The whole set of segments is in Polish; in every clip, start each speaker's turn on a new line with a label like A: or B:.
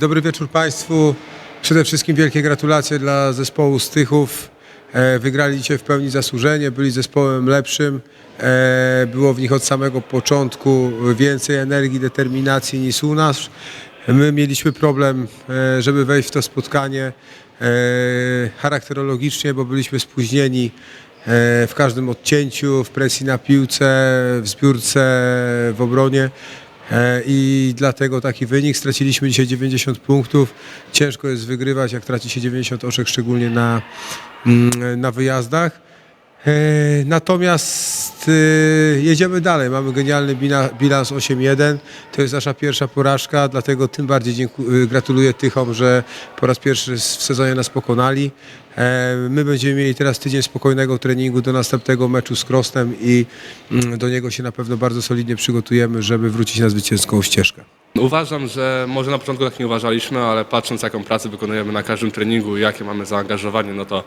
A: Dobry wieczór Państwu. Przede wszystkim wielkie gratulacje dla zespołu Stychów. E, Wygrali dzisiaj w pełni zasłużenie, byli zespołem lepszym. E, Było w nich od samego początku więcej energii, determinacji niż u nas. My mieliśmy problem, e, żeby wejść w to spotkanie charakterologicznie, bo byliśmy spóźnieni w każdym odcięciu, w presji na piłce, w zbiórce, w obronie. E, I dlatego taki wynik. Straciliśmy dzisiaj 90 punktów. Ciężko jest wygrywać, jak traci się 90 oczek, szczególnie na, mm, na wyjazdach. E, Natomiast e, jedziemy dalej. Mamy genialny bilans 8-1. To jest nasza pierwsza porażka, dlatego tym bardziej dziękuję, e, gratuluję Tychom, że po raz pierwszy w sezonie nas pokonali. My będziemy mieli teraz tydzień spokojnego treningu do następnego meczu z Krosnem i mm, do niego się na pewno bardzo solidnie przygotujemy, żeby wrócić na zwycięską ścieżkę.
B: Uważam, że może na początku tak nie uważaliśmy, ale patrząc jaką pracę wykonujemy na każdym treningu i jakie mamy zaangażowanie, no to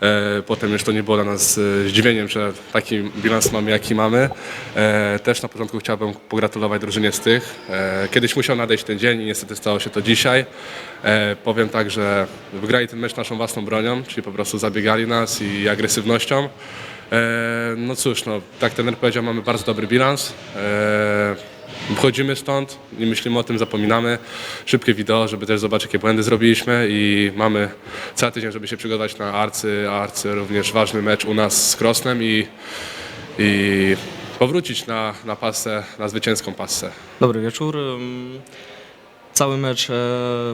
B: e, potem już to nie było dla nas e, zdziwieniem, że taki bilans mamy jaki mamy. E, też na początku chciałbym pogratulować drużynie z tych. E, kiedyś musiał nadejść ten dzień i niestety stało się to dzisiaj. E, powiem tak, że wygrali ten mecz naszą własną bronią, czyli po prostu zabiegali nas i agresywnością. E, no cóż, no, tak trener powiedział, mamy bardzo dobry bilans. E, Wchodzimy stąd, nie myślimy o tym, zapominamy. Szybkie wideo, żeby też zobaczyć, jakie błędy zrobiliśmy i mamy cały tydzień, żeby się przygotować na Arcy, Arcy również ważny mecz u nas z Krosnem i, i powrócić na, na pasę, na zwycięską pasę.
C: Dobry wieczór. Cały mecz e,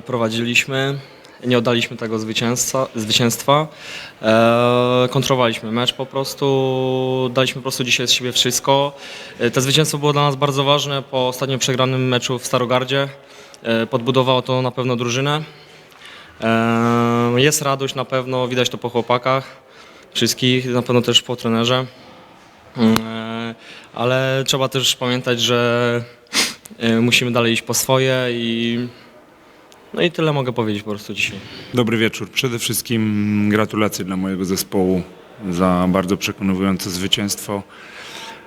C: prowadziliśmy. Nie oddaliśmy tego zwycięstwa. zwycięstwa. E, kontrolowaliśmy mecz po prostu. Daliśmy po prostu dzisiaj z siebie wszystko. E, To zwycięstwo było dla nas bardzo ważne po ostatnio przegranym meczu w Starogardzie. E, podbudowało to na pewno drużynę. E, jest radość na pewno, widać to po chłopakach wszystkich, na pewno też po trenerze. E, Ale trzeba też pamiętać, że musimy dalej iść po swoje i no i tyle mogę powiedzieć po prostu dzisiaj.
D: Dobry wieczór. Przede wszystkim gratulacje dla mojego zespołu za bardzo przekonujące zwycięstwo,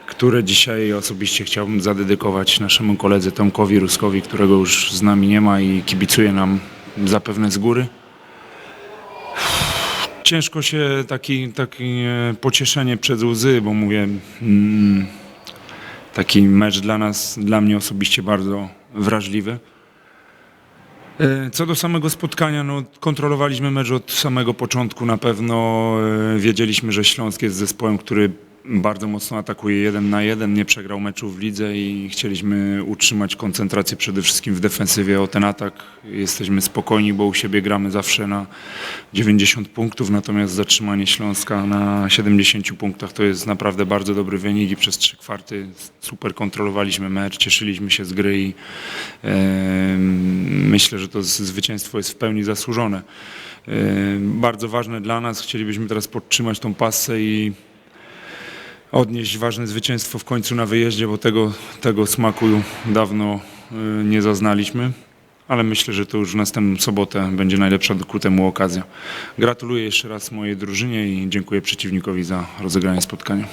D: które dzisiaj osobiście chciałbym zadedykować naszemu koledze Tomkowi Ruskowi, którego już z nami nie ma i kibicuje nam zapewne z góry. Ciężko się taki, takie pocieszenie przed łzy, bo mówię, mm, taki mecz dla nas, dla mnie osobiście bardzo wrażliwy. E, Co do samego spotkania, no, kontrolowaliśmy mecz od samego początku na pewno. E, Wiedzieliśmy, że Śląsk jest zespołem, który bardzo mocno atakuje jeden na jeden, nie przegrał meczu w lidze i chcieliśmy utrzymać koncentrację przede wszystkim w defensywie o ten atak. Jesteśmy spokojni, bo u siebie gramy zawsze na 90 punktów, natomiast zatrzymanie Śląska na 70 punktach to jest naprawdę bardzo dobry wynik i przez trzy kwarty super kontrolowaliśmy mecz, cieszyliśmy się z gry i e, myślę, że to zwycięstwo jest w pełni zasłużone. E, Bardzo ważne dla nas, chcielibyśmy teraz podtrzymać tą pasę i odnieść ważne zwycięstwo w końcu na wyjeździe, bo tego, tego smaku dawno e, nie zaznaliśmy. Ale myślę, że to już w następną sobotę będzie najlepsza ku temu okazja. Gratuluję jeszcze raz mojej drużynie i dziękuję przeciwnikowi za rozegranie spotkania.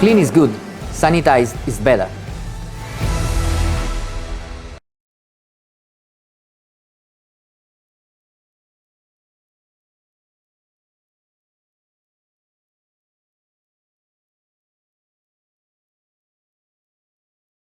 E: Clean is good, sanitized is better.